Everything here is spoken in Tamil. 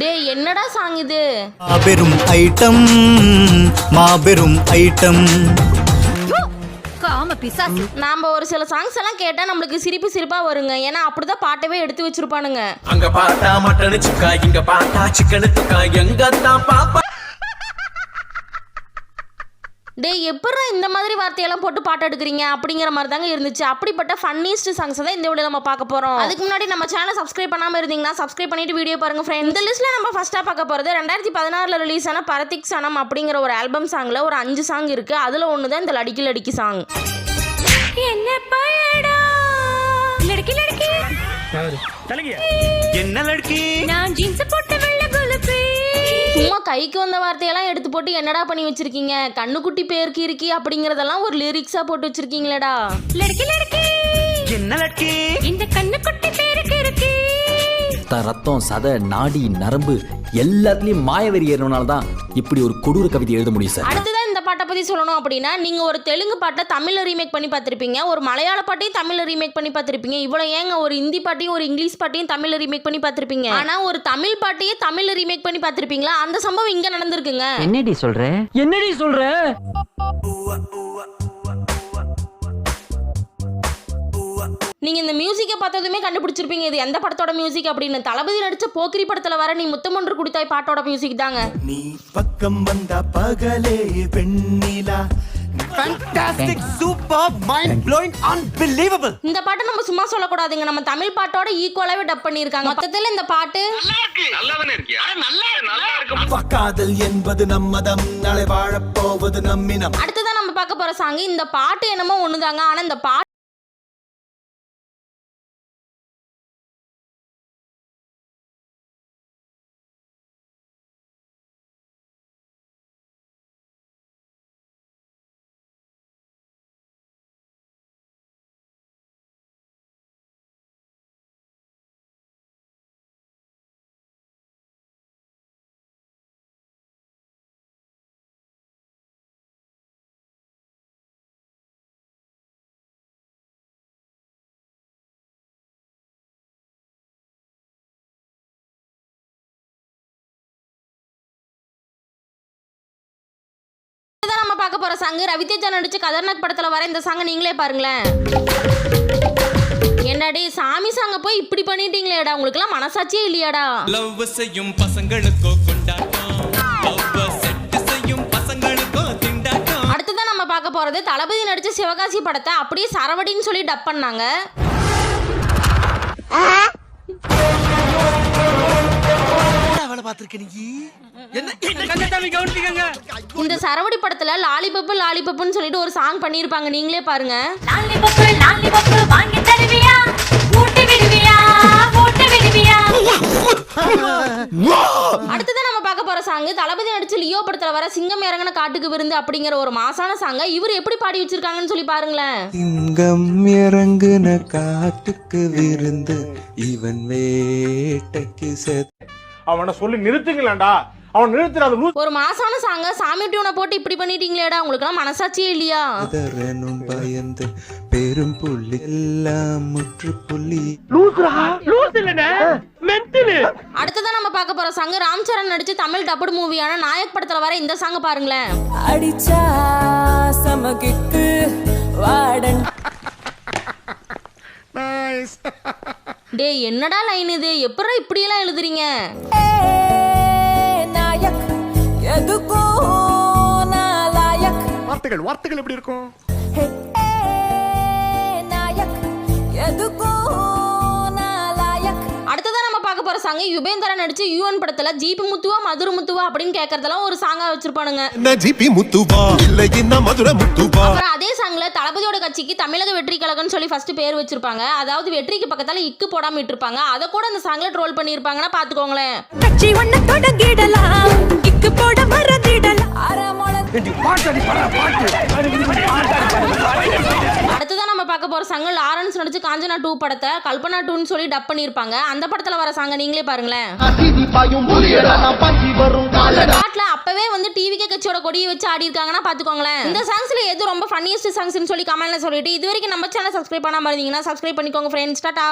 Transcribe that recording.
டேய் என்னடா சாங் இது? மாபெரும் ஐட்டம் மாபெரும் ஐட்டம் காம பிசாசு. நாம ஒரு சில சாங்ஸ் எல்லாம் கேட்டா நம்மளுக்கு சிரிப்பு சிரிப்பா வருங்க. ஏன்னா அப்படிதான் பாட்டவே எடுத்து வச்சிருப்பானுங்க. அங்க பார்த்தா மட்டனு சுக்கா இங்க பார்த்தா சிக்கனு துக்கா எங்க தான் பாப்பா டேய் எப்பட்றா இந்த மாதிரி வார்த்தையெல்லாம் போட்டு பாட்டு எடுக்கிறீங்க? அப்படிங்கிற மாதிரி தாங்க இருந்துச்சு. அப்படிப்பட்ட ஃபன்னிஸ்ட் சாங்ஸ் தான் இந்த வீடியோ நம்ம பார்க்க போறோம். அதுக்கு முன்னாடி நம்ம சேனலை சப்ஸ்கிரைப் பண்ணாம இருந்தீங்கன்னா சப்ஸ்கிரைப் பண்ணிட்டு வீடியோ பாருங்க ஃப்ரெண்ட் இந்த லிஸ்ட்ல நம்ம ஃபர்ஸ்டா பார்க்க போறது ரெண்டாயிரத்தி பதினாறுல ரிலீஸ் ஆன பரத்திக் சனம் அப்படிங்கிற ஒரு ஆல்பம் சாங்ல ஒரு அஞ்சு சாங் இருக்கு. அதுல ஒன்று தான் இந்த லடிக்கி லடிக்கி சாங் என்ன லடுக்கி நான் ஜீன்ஸ் சும்மா கைக்கு வந்த வார்த்தையெல்லாம் எடுத்து போட்டு என்னடா பண்ணி வச்சிருக்கீங்க? கண்ணுக்குட்டி பேருக்கு இருக்கி அப்படிங்கறதெல்லாம் ஒரு லிரிக்ஸா போட்டு வச்சிருக்கீங்களேடா. லடுக்கி லடுக்கி என்ன லடுக்கி இந்த கண்ணு குட்டி பேருக்கு இருக்கு. ரத்த ரத்தம் சதை நாடி நரம்பு எல்லாத்துலயும் மாயவெறி ஏறினால தான் இப்படி ஒரு கொடூர கவிதை எழுத முடியும் சார். இந்த பாட்டை பத்தி சொல்லணும் அப்படின்னா நீங்க ஒரு தெலுங்கு பாட்டை தமிழ்ல ரீமேக் பண்ணி பார்த்திருப்பீங்க. ஒரு மலையாள பாட்டையும் தமிழ்ல ரீமேக் பண்ணி பார்த்திருப்பீங்க. இவ்வளவு ஏங்க ஒரு ஹிந்தி பாட்டையும் ஒரு இங்கிலீஷ் பாட்டையும் தமிழ்ல ரீமேக் பண்ணி பார்த்திருப்பீங்க? ஆனா ஒரு தமிழ் பாட்டையே தமிழ்ல ரீமேக் பண்ணி பார்த்திருப்பீங்களா? அந்த சம்பவம் இங்க நடந்திருக்குங்க. என்னடி சொல்ற? என்னடி சொல்ற? நீங்க இந்த மியூசிக்கை பார்த்ததுமே கண்டுபிடிச்சிருப்பீங்க. இது எந்த படத்தோட மியூசிக் அப்படின்னு. தளபதி நடிச்ச போக்கிரி படத்துல வர நீ முத்தமொன்று குடித்தாய் பாட்டோட மியூசிக் தாங்க. நீ பக்கம் வந்த பகலே வெண்ணிலா. சூப்பர் மைண்ட் ப்ளோயிங் அன்பிலீவபிள் இந்த பாட்டை நம்ம சும்மா சொல்லக்கூடாதுங்க. நம்ம தமிழ் பாட்டோட ஈக்குவலாவே டப் பண்ணியிருக்காங்க. மொத்தத்துல இந்த பாட்டு காதல் என்பது நம்மதம் நாளை வாழப்போவது நம்மினம் அடுத்ததான் நம்ம பார்க்க போற சாங் இந்த பாட்டு என்னமோ ஒண்ணுதாங்க. ஆனா இந்த பாட்டு பார்க்க போற சாங் ரவிதேஜா நடிச்ச கதர்நாக் படத்துல வர இந்த சாங் நீங்களே பாருங்களேன். என்னடி சாமி சாங்க போய் இப்படி பண்ணிட்டீங்களேடா? உங்களுக்குலாம் மனசாட்சியே இல்லையாடா? லவ் செய்யும் பசங்களுக்கோ அடுத்ததான் நம்ம பார்க்க போறது தளபதி நடிச்ச சிவகாசி படத்தை அப்படியே சரவடின்னு சொல்லி டப் பண்ணாங்க. பார்த்திருக்க நீ இந்த சரவடி படத்துல லாலிபப்பு லாலிபப்புன்னு சொல்லிட்டு ஒரு சாங் பண்ணியிருப்பாங்க. நீங்களே பாருங்க. லாலி பப்பு லாலி பப்பு வாங்கி தருவியா? ஊட்டி விடுவியா? ஊட்டி விடுவியா? அடுத்ததான் நம்ம பார்க்க போற சாங் தளபதி நடிச்ச லியோ படத்துல வர சிங்கம் இறங்கின காட்டுக்கு விருந்து அப்படிங்கிற ஒரு மாசான சாங்க இவர் எப்படி பாடி வச்சிருக்காங்கன்னு சொல்லி பாருங்களேன். சிங்கம் இறங்குன காட்டுக்கு விருந்து இவன் வேட்டைக்கு அவனை சொல்லி நிறுத்துங்களேன்டா. அவன் நிறுத்துறாத லூஸ் ஒரு மாசான சாங்க சாமி டியூனை போட்டு இப்படி பண்ணிட்டீங்களேடா உங்களுக்குலாம் மனசாட்சியே இல்லையா? அதரனும் பயந்து பெரும் புள்ளி எல்லாம் முற்றுப்புள்ளி அடுத்ததான் நம்ம பார்க்க போற சாங் ராம் சரண் நடிச்ச தமிழ் டபுள் மூவியான நாயக் படத்துல வர இந்த சாங் பாருங்களேன். அடிச்சா சமகிக்கு டேய் என்னடா லைன் இது? எப்படா இப்படியெல்லாம் எழுதுறீங்க? நாயக் எதுக்கோ நாலாயக் வார்த்தைகள் வார்த்தைகள் எப்படி இருக்கும்? ஹே, சாங் யுபேந்திரா நடிச்ச யூஎன் படத்துல ஜீப் முத்துவா மதுர முத்துவா அப்படின்னு கேட்கறதெல்லாம் ஒரு சாங்கா வச்சிருப்பானுங்க. என்ன ஜிபி முத்துவா? இல்லை என்ன மதுரை முத்துவா? அப்புறம் அதே சாங்ல தளபதியோட கட்சிக்கு தமிழக வெற்றி கழகம்னு சொல்லி ஃபர்ஸ்ட் பேர் வச்சிருப்பாங்க. அதாவது வெற்றிக்கு பக்கத்தால இக்கு போடாம இட்டிருப்பாங்க அதை கூட அந்த சாங்ல ட்ரோல் பண்ணியிருப்பாங்கன்னா பாத்துக்கோங்களேன். கட்சி ஒண்ணு தொடங்கிடலாம். இக்கு போட மறந்திடலாம். அரைமுளை அடுத்ததான் போகிற பார்க்க போற லாரன்ஸ் நடிச்சு காஞ்சனா டூ படத்தை கல்பனா டூன்னு சொல்லி டப் பண்ணியிருப்பாங்க. அந்த படத்துல வர சாங்க நீங்களே பாருங்களேன். அப்பவே வந்து டிவிகே கட்சியோட கொடியை வச்சு ஆடி இருக்காங்கன்னா பாத்துக்கோங்களேன். இந்த சாங்ஸ்ல எது ரொம்ப ஃபன்னியஸ்ட் சாங்ஸ்னு சொல்லி கமெண்ட்ல சொல்லிட்டு இது வரைக்கும் நம்ம சேனல் சப்ஸ்கிரைப் பண்ணாம இருந்தீங்கன்னா சப்ஸ்கிரைப் பண்ணிக்கோங்க ஃப்ரெண்ட்ஸ் டாட்டா